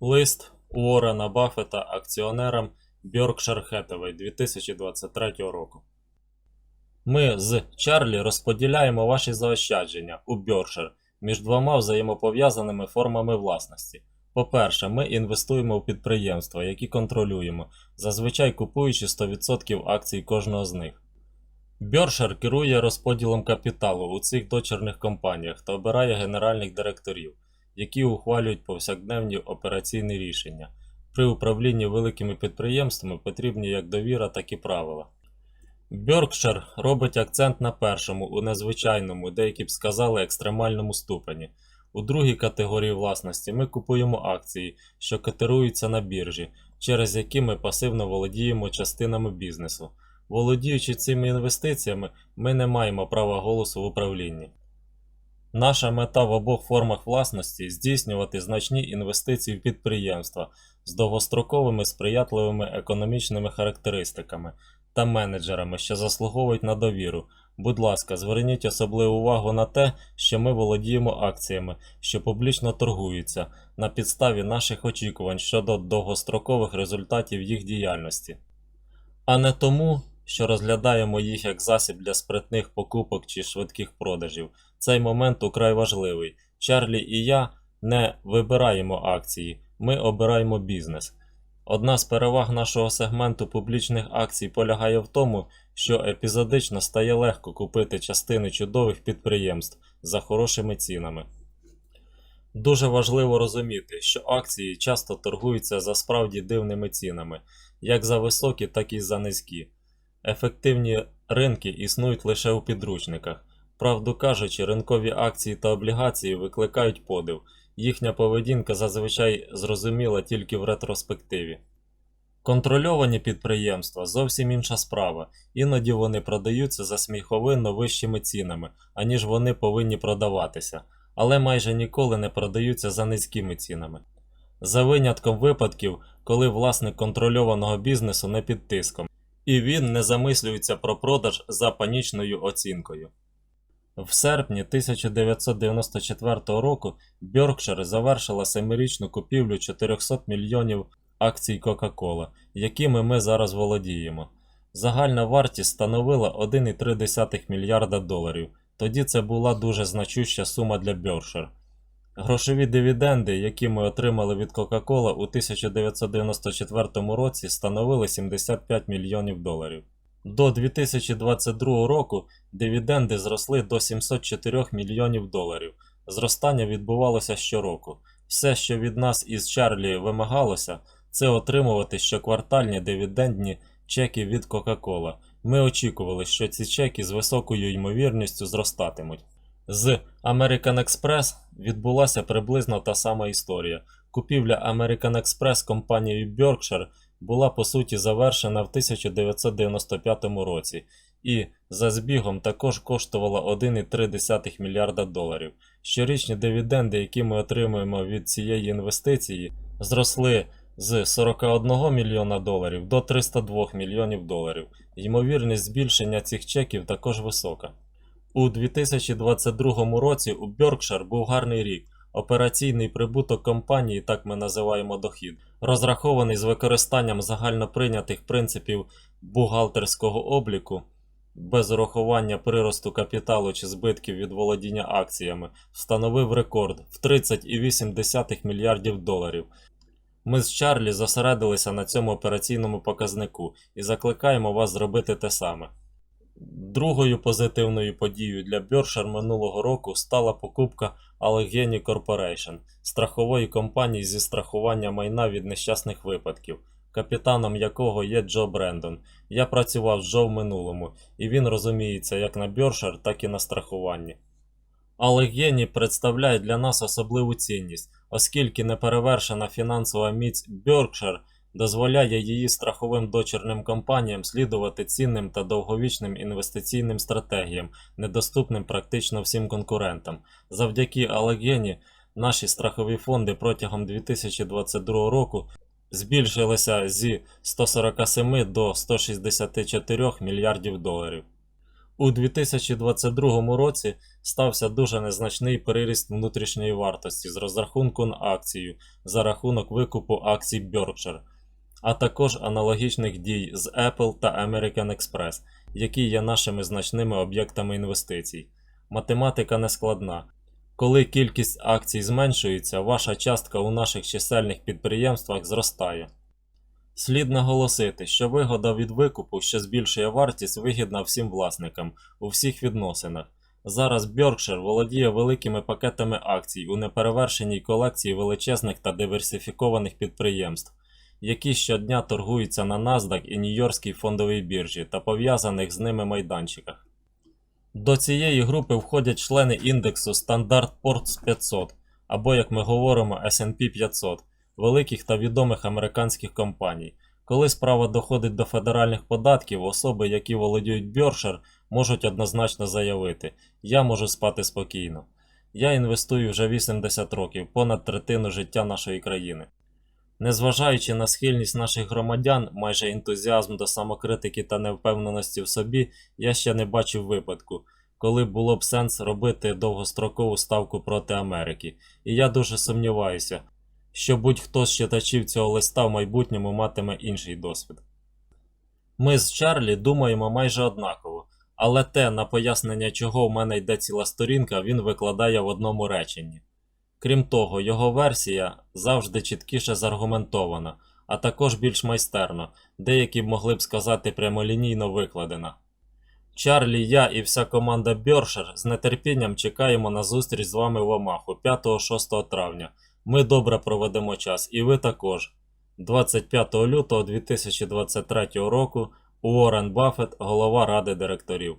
Лист Уоррена Баффета акціонерам Berkshire Hathaway 2023 року. Ми з Чарлі розподіляємо ваші заощадження у Berkshire між двома взаємопов'язаними формами власності. По-перше, ми інвестуємо у підприємства, які контролюємо, зазвичай купуючи 100% акцій кожного з них. Бершер керує розподілом капіталу у цих дочірних компаніях та обирає генеральних директорів, які ухвалюють повсякденні операційні рішення. При управлінні великими підприємствами потрібні як довіра, так і правила. Berkshire робить акцент на першому, у незвичайному, деякі б сказали, екстремальному ступені. У другій категорії власності ми купуємо акції, що котируються на біржі, через які ми пасивно володіємо частинами бізнесу. Володіючи цими інвестиціями, ми не маємо права голосу в управлінні. Наша мета в обох формах власності здійснювати значні інвестиції в підприємства з довгостроковими сприятливими економічними характеристиками та менеджерами, що заслуговують на довіру. Будь ласка, зверніть особливу увагу на те, що ми володіємо акціями, що публічно торгуються, на підставі наших очікувань щодо довгострокових результатів їх діяльності, а не тому, що розглядаємо їх як засіб для спритних покупок чи швидких продажів. Цей момент украй важливий. Чарлі і я не вибираємо акції, ми обираємо бізнес. Одна з переваг нашого сегменту публічних акцій полягає в тому, що епізодично стає легко купити частини чудових підприємств за хорошими цінами. Дуже важливо розуміти, що акції часто торгуються за справді дивними цінами, як за високі, так і за низькі. Ефективні ринки існують лише у підручниках. Правду кажучи, ринкові акції та облігації викликають подив. Їхня поведінка зазвичай зрозуміла тільки в ретроспективі. Контрольовані підприємства зовсім інша справа. Іноді вони продаються за сміховинно вищими цінами, аніж вони повинні продаватися, але майже ніколи не продаються за низькими цінами. За винятком випадків, коли власник контрольованого бізнесу не під тиском, і він не замислюється про продаж за панічною оцінкою. В серпні 1994 року Berkshire завершила семирічну купівлю 400 мільйонів акцій Coca-Cola, якими ми зараз володіємо. Загальна вартість становила 1,3 мільярда доларів. Тоді це була дуже значуща сума для Berkshire. Грошові дивіденди, які ми отримали від Coca-Cola у 1994 році, становили 75 мільйонів доларів. До 2022 року дивіденди зросли до 704 мільйонів доларів. Зростання відбувалося щороку. Все, що від нас із Чарлі вимагалося, це отримувати щоквартальні дивідендні чеки від Coca-Cola. Ми очікували, що ці чеки з високою ймовірністю зростатимуть. З American Express відбулася приблизно та сама історія. Купівля American Express компанією Berkshire була по суті завершена в 1995 році і за збігом також коштувала 1,3 мільярда доларів. Щорічні дивіденди, які ми отримуємо від цієї інвестиції, зросли з 41 мільйона доларів до 302 мільйонів доларів. Ймовірність збільшення цих чеків також висока. У 2022 році у Berkshire був гарний рік. Операційний прибуток компанії, так ми називаємо дохід, розрахований з використанням загальноприйнятих принципів бухгалтерського обліку, без урахування приросту капіталу чи збитків від володіння акціями, встановив рекорд в 30,8 мільярдів доларів. Ми з Чарлі зосередилися на цьому операційному показнику і закликаємо вас зробити те саме. Другою позитивною подією для Berkshire минулого року стала покупка Allegheny Corporation, страхової компанії зі страхування майна від нещасних випадків, капітаном якого є Джо Брендон. Я працював з Джо в минулому, і він розуміється як на Berkshire, так і на страхуванні. Allegheny представляє для нас особливу цінність, оскільки неперевершена фінансова міць Berkshire дозволяє її страховим дочірним компаніям слідувати цінним та довговічним інвестиційним стратегіям, недоступним практично всім конкурентам. Завдяки Allegheny наші страхові фонди протягом 2022 року збільшилися зі 147 до 164 мільярдів доларів. У 2022 році стався дуже незначний переріст внутрішньої вартості з розрахунку на акцію за рахунок викупу акцій Berkshire, а також аналогічних дій з Apple та American Express, які є нашими значними об'єктами інвестицій. Математика не складна. Коли кількість акцій зменшується, ваша частка у наших чисельних підприємствах зростає. Слід наголосити, що вигода від викупу, що збільшує вартість, вигідна всім власникам у всіх відносинах. Зараз Berkshire володіє великими пакетами акцій у неперевершеній колекції величезних та диверсифікованих підприємств, які щодня торгуються на NASDAQ і Нью-Йоркській фондовій біржі та пов'язаних з ними майданчиках. До цієї групи входять члени індексу Standard Poor's 500 або, як ми говоримо, S&P 500 великих та відомих американських компаній. Коли справа доходить до федеральних податків, особи, які володіють Berkshire, можуть однозначно заявити: я можу спати спокійно. Я інвестую вже 80 років, понад третину життя нашої країни. Незважаючи на схильність наших громадян, майже ентузіазм до самокритики та невпевненості в собі, я ще не бачив випадку, коли було б сенс робити довгострокову ставку проти Америки. І я дуже сумніваюся, що будь-хто з читачів цього листа в майбутньому матиме інший досвід. Ми з Чарлі думаємо майже однаково, але те, на пояснення чого в мене йде ціла сторінка, він викладає в одному реченні. Крім того, його версія завжди чіткіше заргументована, а також більш майстерно, деякі б могли б сказати прямолінійно викладена. Чарлі, я і вся команда Бершер з нетерпінням чекаємо на зустріч з вами в Омаху 5-6 травня. Ми добре проведемо час, і ви також. 25 лютого 2023 року Уоррен Баффет, голова ради директорів.